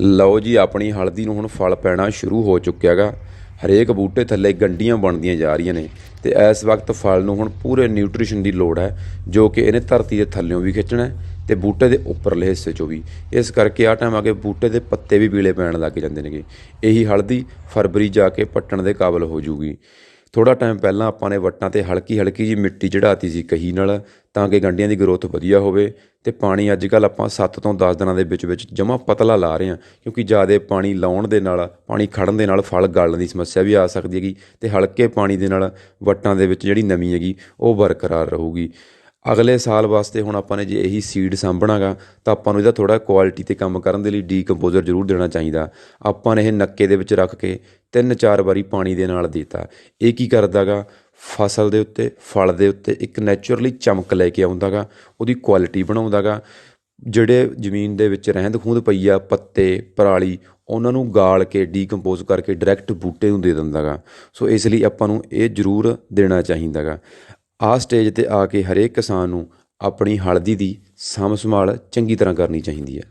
ਲਓ ਜੀ, ਆਪਣੀ ਹਲਦੀ ਨੂੰ ਹੁਣ ਫਲ ਪੈਣਾ ਸ਼ੁਰੂ ਹੋ ਚੁੱਕਿਆ ਚੁੱਕਿਆਗਾ। ਹਰੇਕ ਬੂਟੇ ਥੱਲੇ ਗੰਡੀਆਂ ਬਣਦੀਆਂ ਜਾ ਰਹੀਆਂ ਨੇ ਤੇ ਇਸ ਵਕਤ ਫਲ ਨੂੰ ਹੁਣ ਪੂਰੇ ਨਿਊਟ੍ਰੀਸ਼ਨ ਦੀ ਲੋੜ ਹੈ, ਜੋ ਕਿ ਇਹਨੇ ਧਰਤੀ ਦੇ ਥੱਲਿਓਂ ਵੀ ਖਿੱਚਣਾ ਹੈ ਤੇ ਬੂਟੇ ਦੇ ਉੱਪਰਲੇ ਹਿੱਸੇ 'ਚੋਂ ਵੀ। ਇਸ ਕਰਕੇ ਆ ਟਾਈਮ ਆ ਕੇ ਬੂਟੇ ਦੇ ਪੱਤੇ ਵੀ ਪੀਲੇ ਪੈਣ ਲੱਗ ਜਾਂਦੇ ਨੇਗੇ। ਇਹੀ ਹਲਦੀ ਫਰਵਰੀ ਜਾ ਕੇ ਪੱਟਣ ਦੇ ਕਾਬਲ ਹੋ ਜੂਗੀ। ਥੋੜਾ ਟਾਈਮ ਪਹਿਲਾਂ ਆਪਾਂ ਨੇ ਵੱਟਾਂ ਤੇ ਹਲਕੀ ਹਲਕੀ ਜੀ ਮਿੱਟੀ ਚੜਾਤੀ ਸੀ ਕਹੀ ਨਾਲ, ਤਾਂ ਕਿ ਗੰਡੀਆਂ ਦੀ ਗਰੋਥ ਵਧੀਆ ਹੋਵੇ ਤੇ ਪਾਣੀ ਅੱਜ ਕੱਲ ਆਪਾਂ 7 ਤੋਂ 10 ਦਿਨਾਂ ਦੇ ਵਿੱਚ ਵਿੱਚ ਜਮਾ ਪਤਲਾ ਲਾ ਰਹੇ ਹਾਂ, ਕਿਉਂਕਿ ਜ਼ਿਆਦਾ ਪਾਣੀ ਲਾਉਣ ਦੇ ਨਾਲ, ਪਾਣੀ ਖੜਨ ਦੇ ਨਾਲ ਫਲ ਗਲਣ ਦੀ ਸਮੱਸਿਆ ਵੀ ਆ ਸਕਦੀ ਹੈਗੀ ਤੇ ਹਲਕੇ ਪਾਣੀ ਦੇ ਨਾਲ ਵੱਟਾਂ ਦੇ ਵਿੱਚ ਜਿਹੜੀ ਨਮੀ ਹੈਗੀ ਉਹ ਬਰਕਰਾਰ ਰਹੂਗੀ। ਅਗਲੇ ਸਾਲ ਵਾਸਤੇ ਹੁਣ ਆਪਾਂ ਨੇ ਜੇ ਇਹੀ ਸੀਡ ਸਾਂਭਣਾਗਾ ਤਾਂ ਆਪਾਂ ਨੂੰ ਇਹਦਾ ਥੋੜਾ ਕੁਆਲਿਟੀ ਤੇ ਕੰਮ ਕਰਨ ਦੇ ਲਈ ਡੀਕੰਪੋਜ਼ਰ ਜ਼ਰੂਰ ਦੇਣਾ ਚਾਹੀਦਾ। ਆਪਾਂ ਨੇ ਇਹ ਨੱਕੇ ਦੇ ਵਿੱਚ ਰੱਖ ਕੇ ਤਿੰਨ ਚਾਰ ਵਾਰੀ ਪਾਣੀ ਦੇ ਨਾਲ ਦਿੱਤਾ। ਇਹ ਕੀ ਕਰਦਾਗਾ ਫਸਲ ਦੇ ਉੱਤੇ, ਫਲ ਦੇ ਉੱਤੇ ਇੱਕ ਨੇਚਰਲੀ ਚਮਕ ਲੈ ਕੇ ਆਉਂਦਾਗਾ ਉਹਦੀ ਕੁਆਲਿਟੀ ਬਣਾਉਂਦਾਗਾ ਜਿਹੜੇ ਜ਼ਮੀਨ ਦੇ ਵਿੱਚ ਰਹਿੰਦ ਖੂੰਦ ਪਈ ਆ ਪੱਤੇ, ਪਰਾਲੀ, ਉਹਨਾਂ ਨੂੰ ਗਾਲ ਕੇ ਡੀਕੰਪੋਜ਼ ਕਰਕੇ ਡਾਇਰੈਕਟ ਬੂਟੇ ਨੂੰ ਦੇ ਦਿੰਦਾਗਾ ਸੋ ਇਸ ਲਈ ਆਪਾਂ ਨੂੰ ਇਹ ਜ਼ਰੂਰ ਦੇਣਾ ਚਾਹੀਦਾਗਾ ਆਹ ਸਟੇਜ ਤੇ ਆ ਕੇ ਹਰੇਕ ਕਿਸਾਨ ਨੂੰ ਆਪਣੀ ਹਲਦੀ ਦੀ ਸਾਂਭ ਸੰਭਾਲ ਚੰਗੀ ਤਰ੍ਹਾਂ ਕਰਨੀ ਚਾਹੀਦੀ ਹੈ।